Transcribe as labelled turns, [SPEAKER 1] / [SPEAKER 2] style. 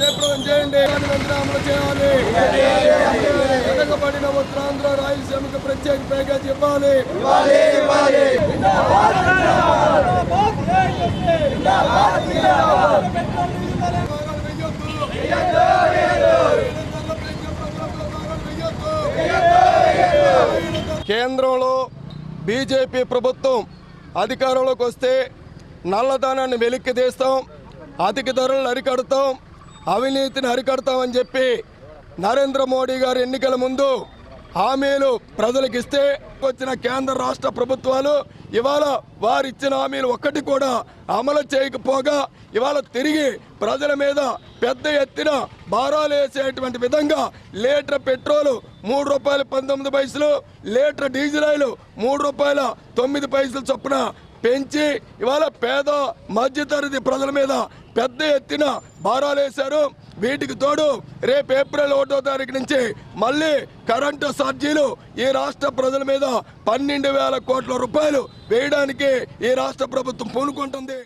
[SPEAKER 1] చేయండి. వెంటనే అమలు చేయాలి. వెనకబడిన ఉత్తరాంధ్ర రాయలసీమకు ప్రత్యేక ప్యాకేజ్ ఇవ్వాలి. కేంద్రంలో బీజేపీ ప్రభుత్వం అధికారంలోకి వస్తే నల్లధనాన్ని వెలిక్కి తీస్తాం అధిక ధరలను అరికడతాం అవినీతిని అరికడతామని చెప్పి నరేంద్ర మోడీ గారు ఎన్నికల ముందు హామీలు ప్రజలకు ఇస్తే వచ్చిన కేంద్ర రాష్ట్ర ప్రభుత్వాలు ఇవాళ వారు ఇచ్చిన హామీలు ఒక్కటి కూడా అమలు చేయకపోగా ఇవాళ తిరిగి ప్రజల మీద పెద్ద ఎత్తున భారాలు వేసేటువంటి విధంగా లీటర్ పెట్రోల్ మూడు రూపాయల పంతొమ్మిది పైసలు లీటర్ డీజిల్ ఆయిల్ మూడు రూపాయల తొమ్మిది పైసలు చొప్పున పెంచి ఇవాళ పేద మధ్యతరగతి ప్రజల మీద పెద్ద ఎత్తున భారాలు వేశారు వీటికి తోడు రేపు ఏప్రిల్ ఒకటో తారీఖు నుంచి మళ్ళీ కరెంటు ఛార్జీలు ఈ రాష్ట్ర ప్రజల మీద పన్నెండు వేల కోట్ల రూపాయలు వేయడానికి ఈ రాష్ట్ర ప్రభుత్వం పూనుకుంటుంది.